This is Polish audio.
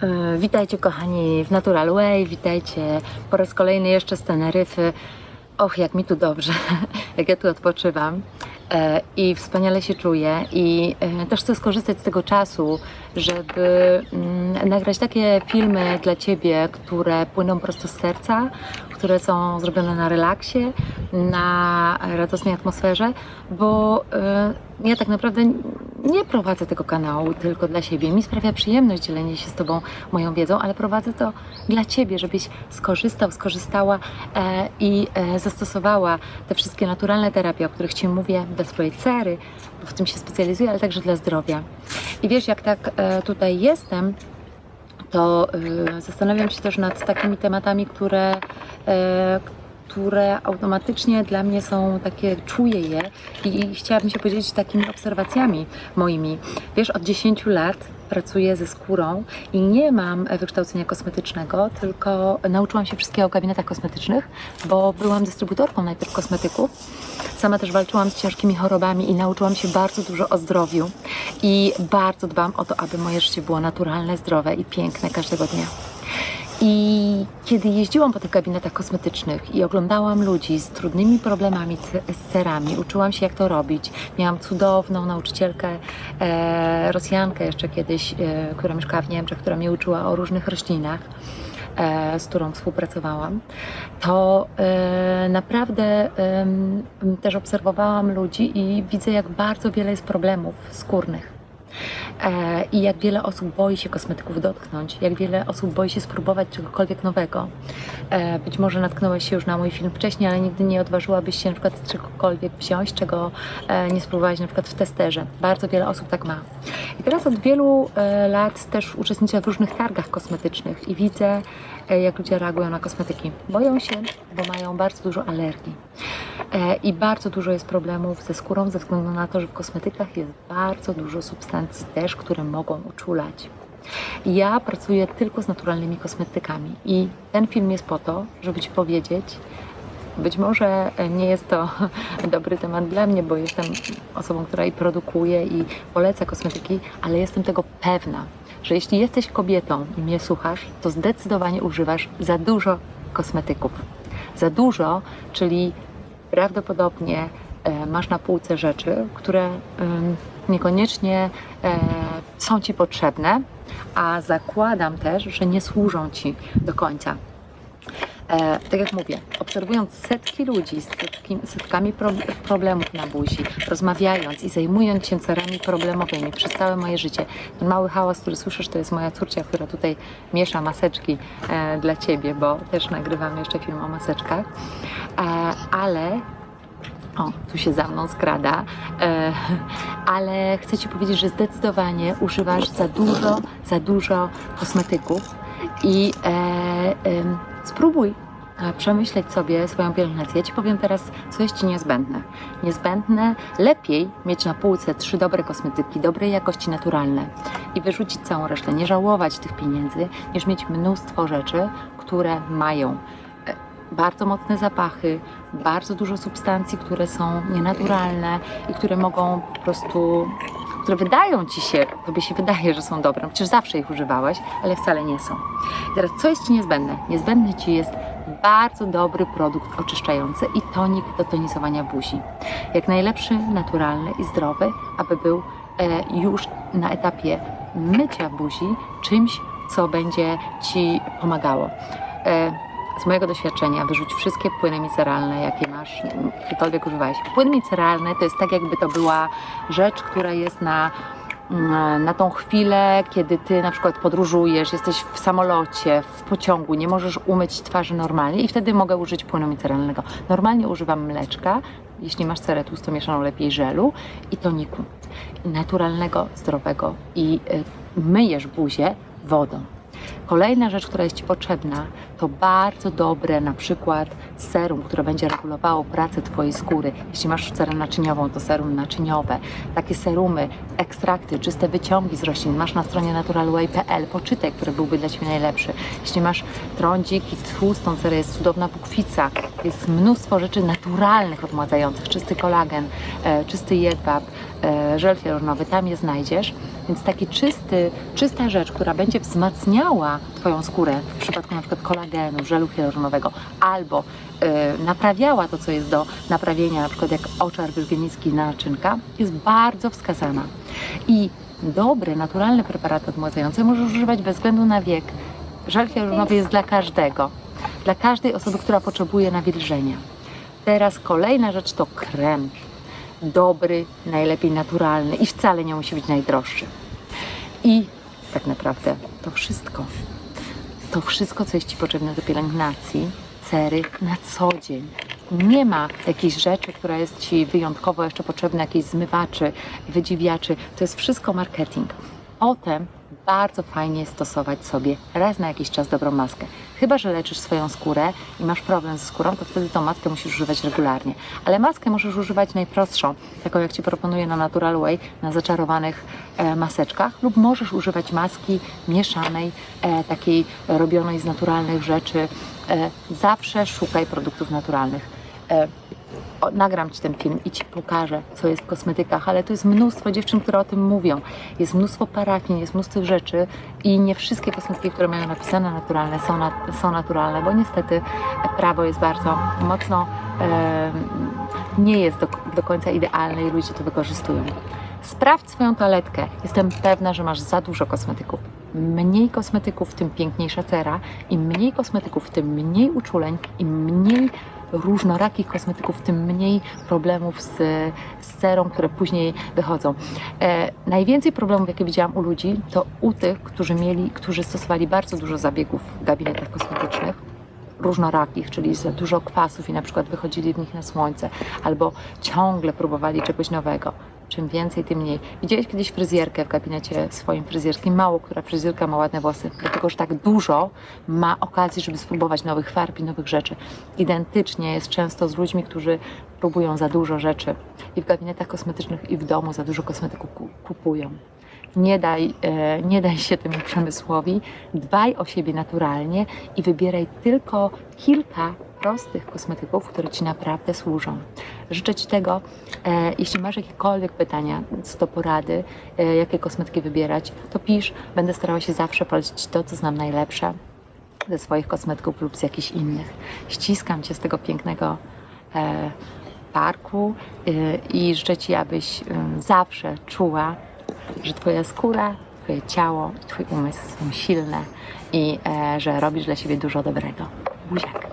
E, Witajcie kochani w Natural Way, witajcie po raz kolejny jeszcze z Teneryfy. Och, jak mi tu dobrze, jak ja tu odpoczywam. E, i wspaniale się czuję. I e, też chcę skorzystać z tego czasu, żeby mm, nagrać takie filmy dla Ciebie, które płyną prosto z serca, które są zrobione na relaksie, na radosnej atmosferze, bo ja tak naprawdę nie prowadzę tego kanału tylko dla siebie. Mi sprawia przyjemność dzielenie się z Tobą moją wiedzą, ale prowadzę to dla Ciebie, żebyś skorzystał, skorzystała e, i e, zastosowała te wszystkie naturalne terapie, o których Ci mówię, dla swojej cery, bo w tym się specjalizuję, ale także dla zdrowia. I wiesz, jak tak e, tutaj jestem, to y, zastanawiam się też nad takimi tematami, które, e, które automatycznie dla mnie są takie, czuję je i, chciałabym się podzielić takimi obserwacjami moimi. Wiesz, od 10 lat pracuję ze skórą i nie mam wykształcenia kosmetycznego, tylko nauczyłam się wszystkiego o gabinetach kosmetycznych, bo byłam dystrybutorką najpierw kosmetyków. Sama też walczyłam z ciężkimi chorobami i nauczyłam się bardzo dużo o zdrowiu i bardzo dbam o to, aby moje życie było naturalne, zdrowe i piękne każdego dnia. I kiedy jeździłam po tych gabinetach kosmetycznych i oglądałam ludzi z trudnymi problemami, z cerami, uczyłam się jak to robić. Miałam cudowną nauczycielkę, e, Rosjankę jeszcze kiedyś, e, która mieszkała w Niemczech, która mnie uczyła o różnych roślinach e, z którą współpracowałam, to e, naprawdę też obserwowałam ludzi i widzę, jak bardzo wiele jest problemów skórnych. E, I jak wiele osób boi się kosmetyków dotknąć, jak wiele osób boi się spróbować czegokolwiek nowego. E, być może natknąłeś się już na mój film wcześniej, ale nigdy nie odważyłabyś się na przykład z czegokolwiek wziąć, czego e, nie spróbowałaś na przykład w testerze. Bardzo wiele osób tak ma. I teraz od wielu lat też uczestniczę w różnych targach kosmetycznych i widzę, jak ludzie reagują na kosmetyki. Boją się, bo mają bardzo dużo alergii. I bardzo dużo jest problemów ze skórą ze względu na to, że w kosmetykach jest bardzo dużo substancji też, które mogą uczulać. Ja pracuję tylko z naturalnymi kosmetykami i ten film jest po to, żeby Ci powiedzieć, być może nie jest to dobry temat dla mnie, bo jestem osobą, która i produkuje i poleca kosmetyki, ale jestem tego pewna, że jeśli jesteś kobietą i mnie słuchasz, to zdecydowanie używasz za dużo kosmetyków. Za dużo, czyli prawdopodobnie e, masz na półce rzeczy, które niekoniecznie e, są Ci potrzebne, a zakładam też, że nie służą Ci do końca. E, tak jak mówię, obserwując setki ludzi z setki, setkami pro, problemów na buzi, rozmawiając i zajmując się cerami problemowymi przez całe moje życie, ten mały hałas, który słyszysz, to jest moja córcia, która tutaj miesza maseczki e, dla Ciebie, bo też nagrywam jeszcze film o maseczkach, e, ale o, tu się za mną skrada, e, ale chcę Ci powiedzieć, że zdecydowanie używasz za dużo, za dużo kosmetyków i e, em, spróbuj e, przemyśleć sobie swoją pielęgnację. Ja Ci powiem teraz, co jest Ci niezbędne. Niezbędne, lepiej mieć na półce trzy dobre kosmetyki, dobrej jakości naturalne i wyrzucić całą resztę, nie żałować tych pieniędzy, niż mieć mnóstwo rzeczy, które mają e, bardzo mocne zapachy, bardzo dużo substancji, które są nienaturalne i które mogą po prostu, które wydają ci się, tobie się wydaje, że są dobre, przecież zawsze ich używałeś, ale wcale nie są. I teraz co jest ci niezbędne? Niezbędny ci jest bardzo dobry produkt oczyszczający i tonik do tonizowania buzi. Jak najlepszy, naturalny i zdrowy, aby był e, już na etapie mycia buzi czymś, co będzie ci pomagało. E, z mojego doświadczenia wyrzuć wszystkie płyny miceralne, jakie masz, jakiekolwiek używałeś. Płyn miceralny to jest tak, jakby to była rzecz, która jest na, mm, na tą chwilę, kiedy ty na przykład podróżujesz, jesteś w samolocie, w pociągu, nie możesz umyć twarzy normalnie i wtedy mogę użyć płynu miceralnego. Normalnie używam mleczka, jeśli masz cerę tłusto mieszaną lepiej żelu i toniku. Naturalnego, zdrowego i y, myjesz buzię wodą. Kolejna rzecz, która jest Ci potrzebna, to bardzo dobre na przykład serum, które będzie regulowało pracę Twojej skóry. Jeśli masz cerę naczyniową, to serum naczyniowe. Takie serumy, ekstrakty, czyste wyciągi z roślin masz na stronie naturalway.pl. Poczytaj, który byłby dla Ciebie najlepszy. Jeśli masz trądzik i tłustą cerę, jest cudowna bukwica. Jest mnóstwo rzeczy naturalnych, odmładzających. Czysty kolagen, e, czysty jedwab, e, żel hialuronowy, tam je znajdziesz. Więc taki czysty, czysta rzecz, która będzie wzmacniała Twoją skórę w przypadku na przykład kolagenu, żelu hialuronowego albo e, naprawiała to, co jest do naprawienia, na przykład jak oczar wyrgienicki naczynka, jest bardzo wskazana. I dobre, naturalne preparaty odmładzające możesz używać bez względu na wiek. Żel hialuronowy jest dla każdego. Dla każdej osoby, która potrzebuje nawilżenia. Teraz kolejna rzecz to krem. Dobry, najlepiej naturalny i wcale nie musi być najdroższy. I tak naprawdę to wszystko. To wszystko, co jest Ci potrzebne do pielęgnacji, cery na co dzień. Nie ma jakiejś rzeczy, która jest Ci wyjątkowo jeszcze potrzebna, jakiejś zmywaczy, wydziwiaczy. To jest wszystko marketing. Potem bardzo fajnie stosować sobie raz na jakiś czas dobrą maskę. Chyba, że leczysz swoją skórę i masz problem ze skórą, to wtedy tą maskę musisz używać regularnie. Ale maskę możesz używać najprostszą, taką jak Ci proponuję na Natural Way, na zaczarowanych e, maseczkach, lub możesz używać maski mieszanej, e, takiej robionej z naturalnych rzeczy. E, zawsze szukaj produktów naturalnych. E, nagram Ci ten film i Ci pokażę, co jest w kosmetykach, ale to jest mnóstwo dziewczyn, które o tym mówią. Jest mnóstwo parafin, jest mnóstwo rzeczy i nie wszystkie kosmetyki, które mają napisane naturalne, są, na, są naturalne, bo niestety prawo jest bardzo mocno, e, nie jest do, do końca idealne i ludzie to wykorzystują. Sprawdź swoją toaletkę. Jestem pewna, że masz za dużo kosmetyków. Mniej kosmetyków, tym piękniejsza cera. Im mniej kosmetyków, tym mniej uczuleń. Im mniej różnorakich kosmetyków, tym mniej problemów z, z cerą, które później wychodzą. E, najwięcej problemów, jakie widziałam u ludzi, to u tych, którzy mieli, którzy stosowali bardzo dużo zabiegów w gabinetach kosmetycznych różnorakich, czyli za dużo kwasów i na przykład wychodzili w nich na słońce, albo ciągle próbowali czegoś nowego. Czym więcej, tym mniej. Widziałeś kiedyś fryzjerkę w gabinecie swoim fryzjerskim? Mało która fryzjerka ma ładne włosy, dlatego że tak dużo ma okazji, żeby spróbować nowych farb i nowych rzeczy. Identycznie jest często z ludźmi, którzy próbują za dużo rzeczy i w gabinetach kosmetycznych, i w domu za dużo kosmetyku ku- kupują. Nie daj, e, nie daj się temu przemysłowi, dbaj o siebie naturalnie i wybieraj tylko kilka prostych kosmetyków, które Ci naprawdę służą. Życzę Ci tego. E, jeśli masz jakiekolwiek pytania co do porady, e, jakie kosmetyki wybierać, to pisz. Będę starała się zawsze polecić to, co znam najlepsze ze swoich kosmetyków lub z jakichś innych. Ściskam Cię z tego pięknego e, parku e, i życzę Ci, abyś e, zawsze czuła, że Twoja skóra, Twoje ciało i Twój umysł są silne i e, że robisz dla siebie dużo dobrego. Buziak.